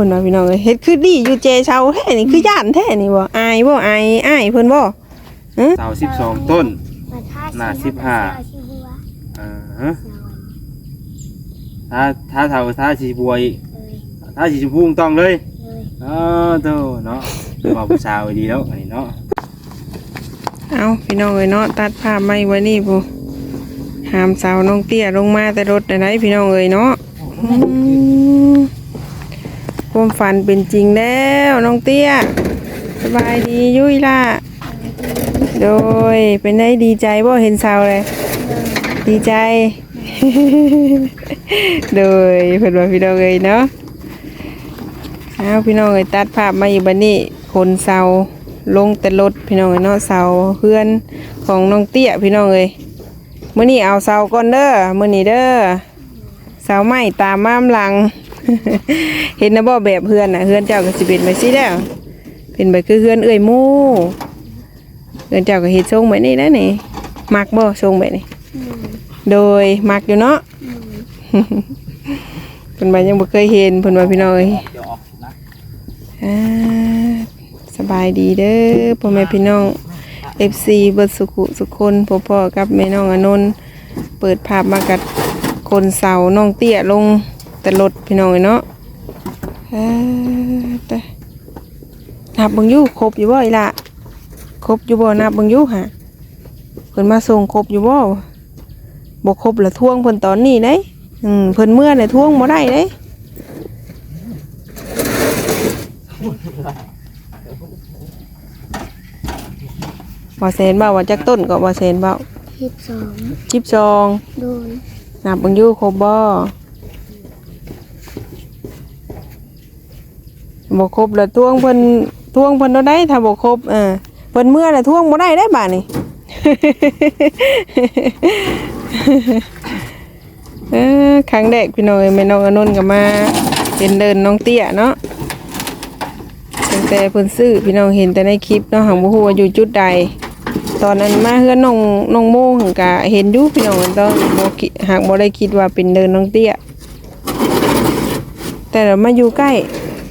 พิ่นว่าพี่น้องเอ้ยเฮ็ดคือดีอยู่เจเชาแท้นี่คือย่านแท้นี่บ่อายบ่อายอายเพิ่นบ่เสาสิบสองต้น หน้าสิบห้าเออฮะถ้าถ้าเท่าถ้าสีบวยถ้าสีชมพูต้องเลยเออโตเนาะบอกผู้สาวดีแล้วอันนี้เนาะเอาพี่น้องเอ้ยเนาะตัดภาพไม้ไว้นี่ผู้หามสาวน้องเตี้ยลงมาแต่รถได้ไหนพี่น้องเอ้ยเนาะอืม ความฝันเป็นจริงแล้วน้องเตี้ย สบายดียุ้ยล่ะ โดยเป็นได้ดีใจบ่เห็นสาวเลย ดีใจ โดยเพิ่นว่าพี่น้องเอ้ยเนาะเอาพี่น้องเอ้ยตัดภาพมาอยู่บัดนี้คนเสาลงแต่รถพี่น้องเอ้ยเนาะเสาเพื่อนของน้องเตี้ยพี่น้องเอ้ยมื้อนี้เอาเสาก่อนเด้อมื้อนี้เด้อเสาไม้ตามมาหลัง เห็นนะบ่แบบเพื่อนนะเพื่อนเจ้าก็สิเป็นไปสิแล้ว เป็นไปคือเพื่อนเอ้ยมู่เพื่อนเจ้าก็เฮ็ดทรงแบบนี้นะนี่มักบ่ทรงแบบนี้ โดยมักอยู่เนาะเพิ่นว่ายังบ่เคยเห็นเพิ่นว่าพี่น้องเอ้ยอ่าสบายดีเด้อพ่อแม่พี่น้อง FC เบิดสุขุสุขคนพ่อๆกับแม่น้องอนนท์เปิดภาพมากับคนเสาน้องเตี้ยลง แต่รถพี่น้องเอ้ยเนาะอ่าแต่นับเบิ่งอยู่ครบอยู่บ่อีหล่ะครบอยู่บ่นับเบิ่งอยู่ฮะเพิ่นมาส่งครบอยู่บ่บ่ครบละท่วงเพิ่นตอนนี้เด้อืมเพิ่นเมื่อเลยท่วงบ่ได้เด้บ่เซนบ่าว่าจักต้นก็บ่เซนบ่าสิบสองจิบจองโดยนับเบิ่งอยู่ครบบ่ บ่ครบละท่วงเพิ่นท่วงเพิ่นเท่าใดถ้าบ่ครบเออเพิ่นเมื่อลยท่วงบ่ได้ได้บาดนี้เออครั้งแรกพี่น้องเอ้ยแม่น้องอนนก็มาเห็นเดินน้องเตี้ยเนาะตั้งแต่เพิ่นซื้อพี่น้องเห็นแต่ในคลิปเนาะหังบ่ฮู้ว่าอยู่จุดใด ตอนนั้นมาเฮือนน้องน้องโมหังก็เห็นอยู่พี่น้องต้อนบ่คิหากบ่ได้คิดว่าเป็นเดินน้องเตี้ย แต่เรามาอยู่ใกล้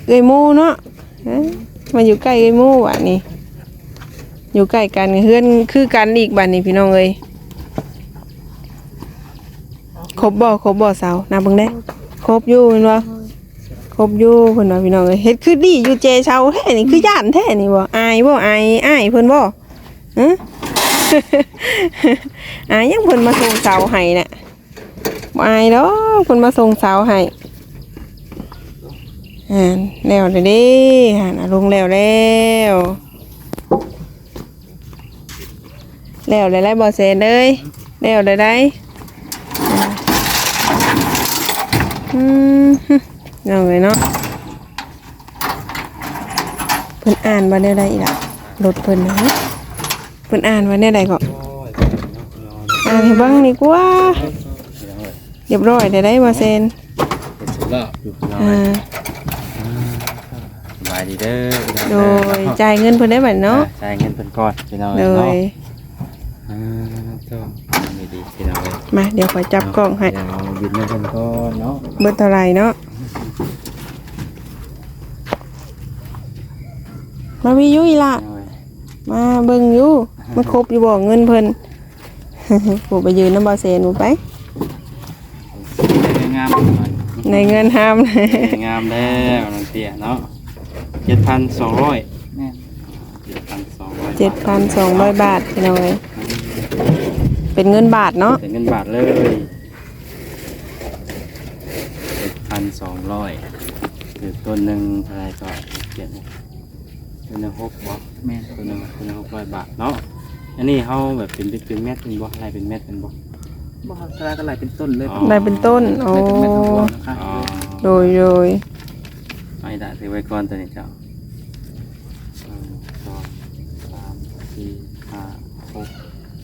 เอ้ยโมเนาะมาอยู่ใกล้เอ้ยโมว่ะนี่ อยู่ใกล้กันเฮือนคือกันอีกบัดนี้พี่น้องเอ้ยครบบ่ครบบ่เสานับเบิ่งได้ครบอยู่แม่นบ่ครบอยู่เพิ่นว่าพี่น้องเอ้ยเฮ็ดคือดีอยู่เจเชาแท้นี่คือย่านแท้นี่บ่อายบ่อายอายเพิ่นบ่ฮะอายยังเพิ่นมาส่งเสาให้น่ะบ่อายดอกเพิ่นมาส่งเสาให้ อ่าแล้วเด้อเด้ห่านลงแล้วแล้วแล้วได้แล้วบ่เซนเอ้ยแล้วได้ได้อืมฮึเอาไว้เนาะเพิ่นอ่านว่าได้ไรอีกล่ะรถเพิ่นนะเพิ่นอ่านว่าได้ไรก็อ่านให้เบ้างดีกว่าเรียบร้อยได้ได้บ่เซนสุดแล้วอยู่พี่น้องอ่าส บายดีเด้อพี่น้องโดเด้อยจ่ายเงินเพิ่นได้บัดเนาะ จ่ายเงินเพิ่นก่อนพี่น้องโดเนาะย อ่าโตไม่ดีพี่น้องเอ้ยมาเดี๋ยวขอยจับกล้องให้เดี๋ยวบินเงินเพิ่นก่อนเนาะเบิดเท่าไหร่เนาะมาวิยุยล่ะโอ้ยมาเบิ่งอยู่มันครบอยู่บ่เงินเพิ่น ผู้ไปยืนน้ำบ่เซนบ่ไป งามหน่อย ในเงินห้าม งามแล้วน้องเตี้ยเนาะ เจ็ดพันสองร้อยแม่เจ็ดพันสองร้อยเจ็ดพันสองร้อยบาทพี่น้องเลยเป็นเงินบาทเนาะเป็นเงินบาทเลยเจ็ดพันสองร้อยคือต้นหนึ่งเท่าไหรก็เจ็ดต้นหนึ่งหกบาทแม่นต้นหนึ่งต้นหนึ่งหกร้อยบาทเนาะอันนี้เขาแบบเป็นเป็นเม็ดเป็นบ่อะไรเป็นเม็ดเป็นบ่บ่ครับกระก็ไหลเป็นต้นเลยอ๋อ ได้เป็นต้น โอ้ไหลเป็นเม็ดทั้งตัวนะครับอ๋อโดยโดย ไอ้ด่าถือไว้ก่อนตัวนี้เจ้าหนึ่งสองสามสี่ห้าหก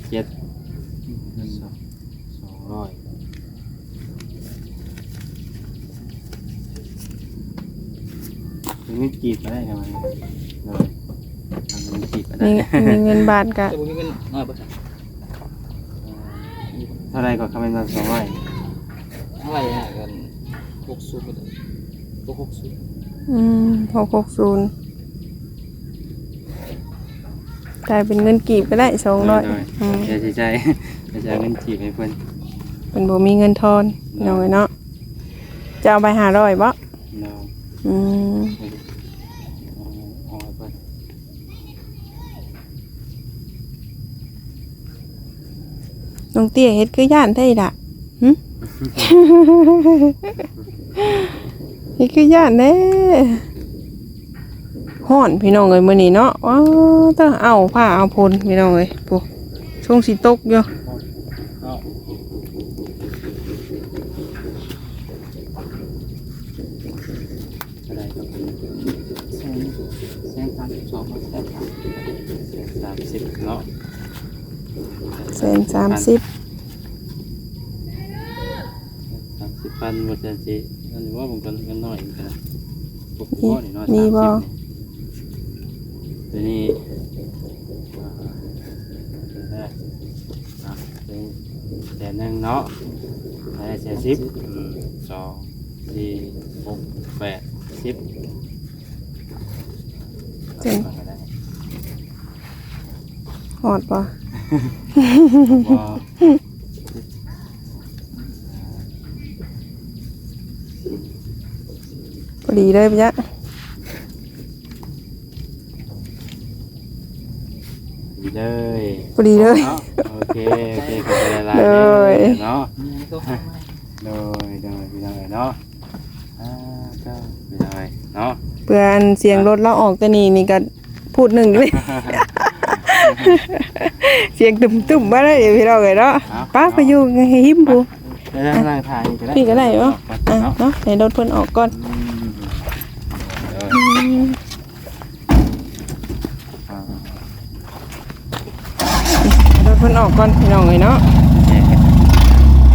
เจ็ดสองสองร้อยถึงไม่กีบก็ได้ครับมันเลยทำเป็นกีบก็ได้มีมีเงินบาทกะจะบ่มีเงินน้อยบ่ครับเท่าไรก็คำเป็นมาสองร้อยเท่าไหร่ฮะกันหกสูบก็ได้ตัวหกสูบ อืมหกหกศูนย์จ่ายเป็นเงินกีบก็ได้สองร้อยโดอืมๆอย่าใช้ใจอย่าใช้เงินจีบให้เพิ่นเป็นบ่มีเงินทอนน้อยเนาะจะเอาไปหาร้อยบ่เนาะอืมเอาให้เพิ่นน้องเตี้ยเฮ็ดคือย่านได้ล่ะหึ เฮ็ดคือย่านเด้ฮ้อนพี่น้องเอ้ยมื้อนี้เนาะว้าวเต้อเอาผ้าเอาพลพี่น้องเอ้ยปุ๊ช่วงสิตกอยู่เอาอะไรครับแสนแสนสามสิบ สองแสนสามสามสิบเนาะแสนสามสิบสามสิบพันว่าจะสิอันนี้ว่าผมก็เงินน้อยอีกนะพวกพ่อนี่เนาะมีบ่30ตัวนี้อ่าเดี๋ยวนะอะเป็นแสนหนึ่งเนาะได้แสนสิบอืมสองสี่หกแปดสิบเจ๋งก็ได้ฮอดบ่บ่ พอ ดีเลยพี่ยะดีเลยพอดีเลยเนาะโอเคโอเคขอบคุณหลายๆเลยเนาะมีตัวเข้ามาโดยโดยพี่น้อยเนาะอ่าก็พี่น้อยเนาะเพื่อนเสียงรถเราออกแต่นี่นี่ก็พูดหนึ่งด้วย เสียงตุ่มๆมาได้เดี๋ยวพี่เราเลยเนาะป้าไปอยู่ให้หิมปูเดี๋ยวนั่งถ่ายนี่ก็ได้พี่ก็ได้บ่อะเนาะเนาะให้รถเพิ่นออกก่อน อื เดี๋ยวอ่าให้รถเพิ่นออกก่อนพี่น้องเลยเนาะโอเค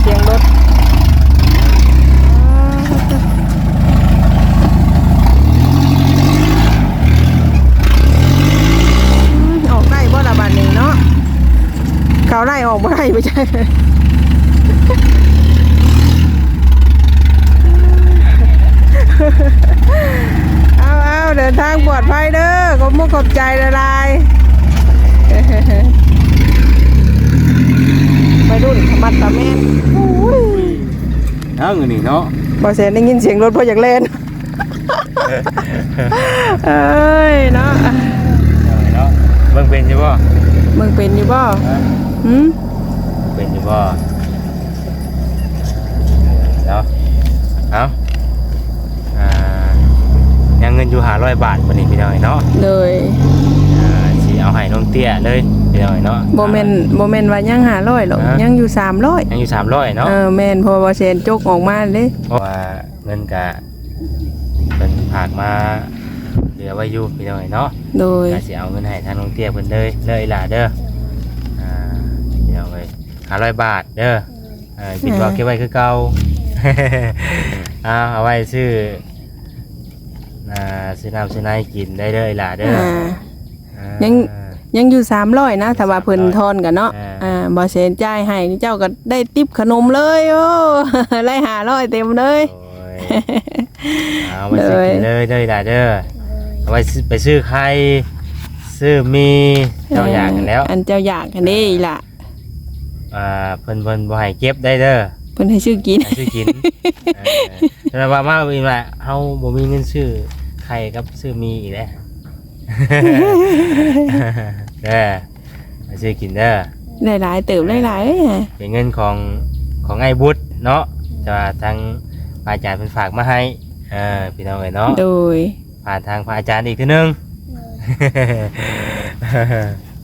เสียงรถออกได้บ่ละบาทนี้เนาะเขาไล่ออกบ่ได้ไม่ใช่เอาเอาเดินทางปลอดภัยเด้อขอบมุกขอบใจละลาย ไปรุ่นขมัดตาแม่นโอ้ย เอเงินนี่เนาะบอแสนได้ยินเสียงรถพออยากเล่นเอ้ยเนาะเนาะเบิ่งเป็นใช่ป่ะมึงเป็นอยู่บ่หืมเป็นอยู่ป่เนาะเอาอ่ายังเงินอยู่หาร้อยบาทวันนี้พี่น้อยเนาะเลย อ่าสิเอาให้น้องเตี้ยเลยพี่น้อยเนาะโมเมนโมเมนว่ายังหาร้อยหรอกฮะยังอยู่สามร้อยยังอยู่สามร้อยเนาะ เออแมนเพอบอแสนจกออกมาเลยเพราะว่าเงินกะเป็นผากมาเหลือไว้อยู่พี่น้อยเนาะโดยก็สิเอาเงินให้ทางน้องเตี้ยเพิ่นเลยเลยล่ะเด้ออ่าพี่น้องเอ้ยห้าร้อยบาทเด้อเออปิดว่าเก็บไว้คือเก่า เอาเอาไว้ซื้ออ่าซื้อน้ำซื้อน้ำกินได้เลยล่ะเด้ออ่า อ่ายัง ยังอยู่สามร้อยนะแต่ว่าเพิ่นทอนกันเนาะอ่าอ่าบอแสนจ่ายให้นี่เจ้าก็ได้ติปขนมเลยโอ้ไล่หาร้อยเต็มเลยโอ้ยเอาไปซื้อกินเลยเลยล่ะเด้อเอาไว้ซื้อไปซื้อไข่ซื้อมีเจ้าอย่างกันแล้ว อันเจ้าอยากกันนี่ล่ะอ่าเพิ่นเพิ่นบ่ให้เก็บได้เด้อเพิ่นให้ชื่อกินให้ซื้อกินเออแต่ว่ามาอีกละเฮาบ่มีเงินซื้อไข่กับซื้อมีอีกแล้ว เด้อมาซื้อกินเด้อหลายๆเติมหลายๆเลยฮะเป็นเงินของของไอ้บุตรเนาะแต่ว่าทางพระอาจารย์เพิ่นฝากมาให้เออพี่น้องเอ้ยเนาะโดย ผ่านทางพระอาจารย์อีกทีหนึง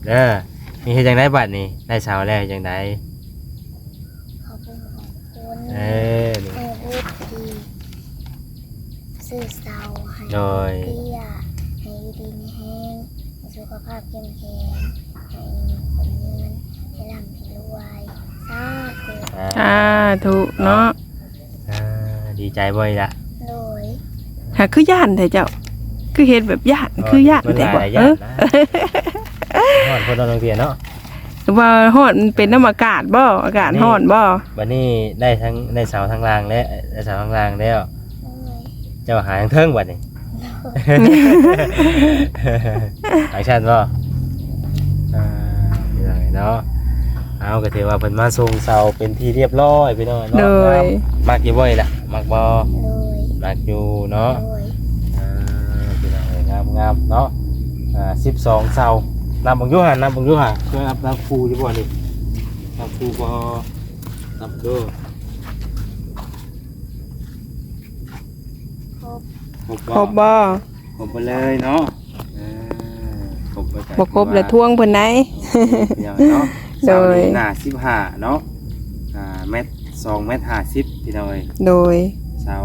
เด้อมีเฮ็ดจังไดบัดนี้ได้เช้าแล้วเฮ็ดจังไดขอบคุณของคุณเออนี่แม่พูดดีสื่อเศร้าให้โดยเตี้ยให้ อยู่ดีมีแห้งให้สุขภาพเข้มแข็งให้คนเงินให้ร่ำให้รวยสาธุอ่าถูกเนาะอ่าดีใจบ่อยละโดยหาคือย่านแต่เจ้า คือเฮ็ดแบบย่านคือย่านมันหแต่ลายบ่หลายเออย่างอนะฮอดคนเราโรงเรียนเนาะว่าฮอดมันเป็นน้ำอากาศบ่อากาศฮอดบ่บัดนี้ได้ทั้งได้เสาทั้งรางและได้เสาทั้งรางแล้วโดยเจ้าหาทั้งเทิงบัดนี้ โดต่างชาติบ่อ่าพี่น้องเนาะเอาก็ถือว่าเพิ่นมาส่งเสาเป็นที่เรียบร้อยพี่น้องเนาะโดย มักอยู่บ่อยล่ะมักบ่โดยมักอยู่เนาะ โดยอ่าพี่น้องเอ้ยงามงามเนาะอ่า12เสานับเบิ่งอยู่หั่นนับเบิ่งอยู่หั่นช่วยนับนับครูอยู่บ่นี่นับครูบ่นับดูครบ ครบครบบ่ครบไปเลยเนาะอ่าครบไปจ้ะบ่ครบแล้วทวงเพิ่นได้พี่น้องเนาะโดยเสานี่หน้า15เนาะอ่าเมตร2เมตร50พี่น้องเอ้ยโดย เสา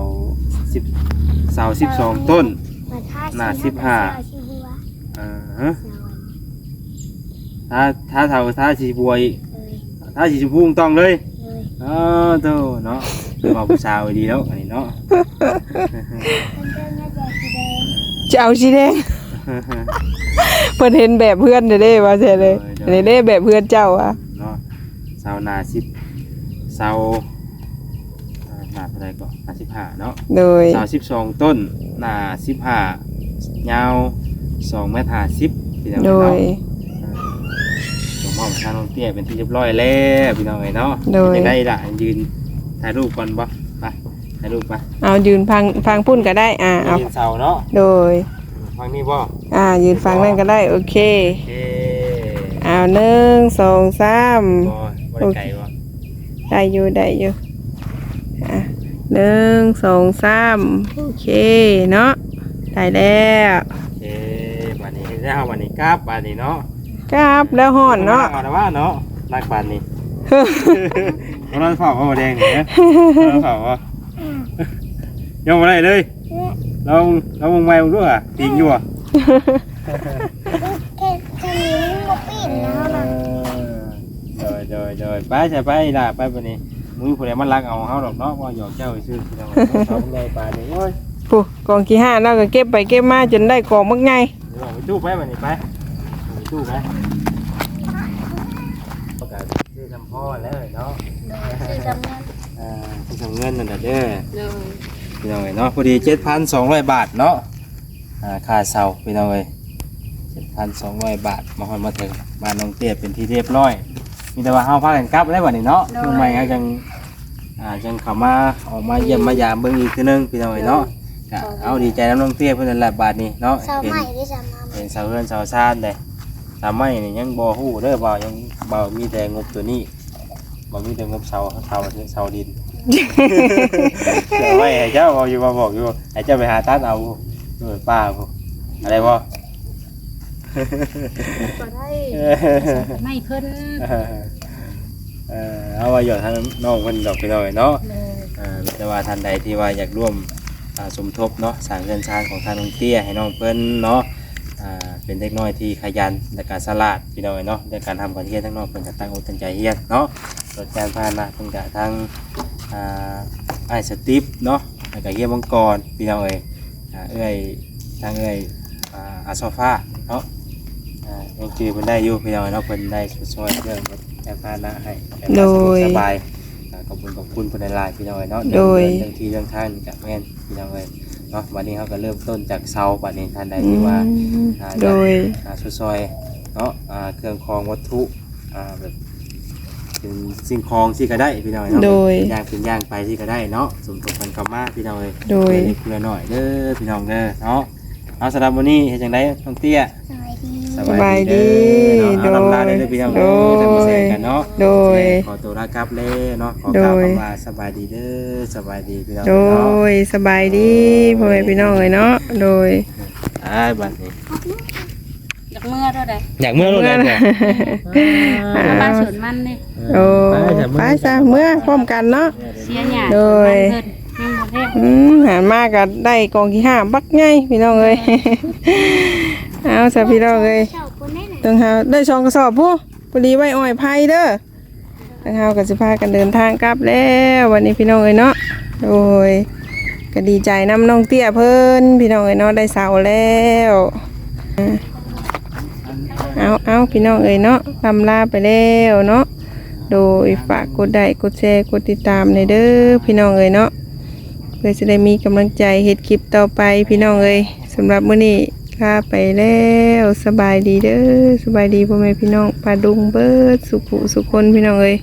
10เสา12ต้นมาท่าหน้าชีสิบห้าชีบัวเออฮะสาวถ้าถ้าเท่าถ้าสีบวยเอ้ยถ้าสีชมพูต้องเลย เอ้ยเออโตเนาะ เป็นว่าผู้สาวดีแล้วอันนี้เนาะเพิ่นเดินมาจากสีแดงจะเอาสีแดง เพิ่นเห็นแบบเพื่อนเด้เด้ว่าใช่เลยอันนี้เด้แบบเพื่อนเจ้าอะเนาะเสาหนาสิบเสาอ่าหนาเท่าไรก็หนาสิบห้าเนาะโดยเสาสิบสองต้นหนาสิบห้ายาวสองเมตรห้าสิบพี่น้องโดเนาะยหลวงพ่อพระน้องเตี้ยเป็นที่เรียบร้อยแล้วพี่น้องเอ้ยเนาะโดย จะได้ละยืน ถ่ายรูปก่อนบ่ไปถ่ายรูปไปเอายืนฟังฟังพุ่นก็ได้อ่าเอายืนเสาเนาะโดยฟังนี่บ่อ่า ยืนฟังนั่นก็ได้โอเคเอ๊เอาหนึ่งสองสามบ่บ่ได้ไกลบ่ได้อยู่ได้อยู่อะหนึ่งสองสามโอเคเนาะได้แล้วโอเคบัดนี้ได้เฮาบัดนี้กราบบัดนี้เนาะครับแล้วห่อนเนาะเอาแต่ว่าเนาะรักบัดนี้ บ่นอนเฝ้าบ่แดงนี่นะนอนเฝ้าบ่ยังบ่ได้เลยลองลองมึงใหม่มึงดูอะติงอยู่อะแค่แค่นี้ก็ปีนแล้วนะเออโดยโดยไปใช่ไปล่ะไปบัดนี้มึงผู้ใดมันรักเอาเฮาดอกเนาะบ่หยอกเจ้าซื่อพี่น้องเอาไงปานนี้โอ้ยปุ๊กองกี่ห้าเราก็เก็บไปเก็บมาจนได้กองมักไงเดี๋ยวเอาไปตู้ไปบัดนี้ไปเอาไปตู้ไปประกาศ ชื่อจำพ่อแล้วเนาะโดยคือจำนวนอ่าที่ทำเงินนั่นแหละเด้อพี่น้องเอ้ยเนาะพอดีเจ็ดพันสองร้อยบาทเนาะอ่าค่าเสาพี่น้องเอ้ยเจ็ดพันสองร้อยบาทมาฮอนมาถึงบ้านน้องเตี้ยเป็นที่เรียบร้อย มีแต่ว่าเฮาพากันกลับได้วันนี้เนาะเมื่อไม่เขาจังอ่าจังเข้ามาออกมาเยี่ยมมายามเบิ่งอีกทีนึงพี่น้องเอ้ยเนาะก็เอาดีใจน้ำน้องเตี้ยเพิ่นนั่นแหละบาทนี้เนาะสาวเห็นใหม่ที่จะมาใหม่เห็นเสาเรือนเสาซานเลย ทำไมนี่ยังบ่ฮู้เด้อบ่ยังบ่มีแต่งบตัวนี้บ่มีแต่งบเสาเสาเสาดินเดี๋ยวไว้ให้เจ้าบอกอยู่มาบอกอยู่ให้เจ้าไปหาตัดเอาด้วยป้าพวกอะไรบ่ก็ได้เอไม่เพิ่นอเออเอาไว้หยอดทางน้องเพิ่นดอกไปหน่อยเนาะเลยเอ่อแต่ว่าท่านใดที่ว่าอยากร่วมอ่าสมทบเนาะสร้างเรือนชานของทางน้องเตี้ยให้น้องเพิ่นเนาะ อ่าเป็นเด็กน้อยที่ขยันและการสลาดพี่น้องเนาะในการทำการเรียนทั้งน้องเพิ่นก็ตั้งอกตั้งใจเรียนเนาะรถการพาหนะเพิ่นก็ทางอ่าไอ้ายสติปเนาะแล้วก็เฮียมังกรพี่น้องเอ้ยอ่าเอ้ยทางเอ้ยอ่าอาโซฟาเนาะอ่ายังจือเพิ่นได้อยู่พี่น้องเนาะเพิ่นได้ช่วยเรื่องรถการพาหนะให้ให้มาสะดวกสบายอ่าขอบคุณขอบคุณเพื่อนหลายๆพี่น้อยเนาะโดยเรื่องที่เรื่องท่านกับแม่นพี่น้องเลย เนาะวันนี้เขาก็เริ่มต้นจากเสาบัดนี้ท่านใดอืที่ว่ามอ่าโดยอ่าซอยๆเนาะอ่าเครื่องคองวัตถุอ่าแบบเป็นสิ่งของที่ก็ได้พี่น้อยเนาะโดยเป็นย่างเป็นย่างไปที่ก็ได้เนาะสมทบกันกับมาพี่น้องเลยโดย เพื่อนเพื่อหน่อยเด้อพี่น้องเด้อเนาะเอาสำหรับวันนี้เฮ็ดจังไดน้องเตี้ยสวัสดี สบายดีเนาะเอาลำลาได้อพี่น้องโดเด้ยอจะมาแชร์กันเนาะโดยขอตัวลากลับเลยเนาะขอกล่าวโดยคำว่าสบายดีเด้อสบายดีพี่น้องโดเนาะยสบายดีพ่อแม่พี่น้องเลยเนาะโดยอ้ายบัดนี้อยากเมื่อเท่าใดอยากเมื่อรุ่นไหนเนี่ยเอาบ้านสวนมันนี่โอ้ไปซะเมื่อพร้อมกันเนาะเสียหยาโดยเพิ่นยังบ่ได้อืมหารมากก็ได้กองที่ห้าบักไงพี่น้องเอ้ย เอาซะพี่น้องเอ้ยต้องหาได้สองกระสอบผู้พอดีไว้อ้อยไผ่เด้อต้องเฮาก็สิพากันเดินทางกลับแล้ววันนี้พี่น้องเอ้ยเนาะโดยก็ดีใจน้ำน้องเตี้ยเพิ่นพี่น้องเอ้ยเนาะได้เสาแล้วอ่าเอาเอาพี่น้องเอ้ยเนาะลำลาไปแล้วเนาะโดยฝากกดไลค์กดแชร์กดติดตามในเด้อพี่น้องเอ้ยเนาะเพื่อจะได้มีกำลังใจเฮ็ดคลิปต่อไปพี่น้องเอ้ยสำหรับมื้อนี้ ลาไปแล้วสบายดีเด้อสบายดีพ่อแม่พี่น้องปลาดุงเบิดสุขุสุคนพี่น้องเอ้ย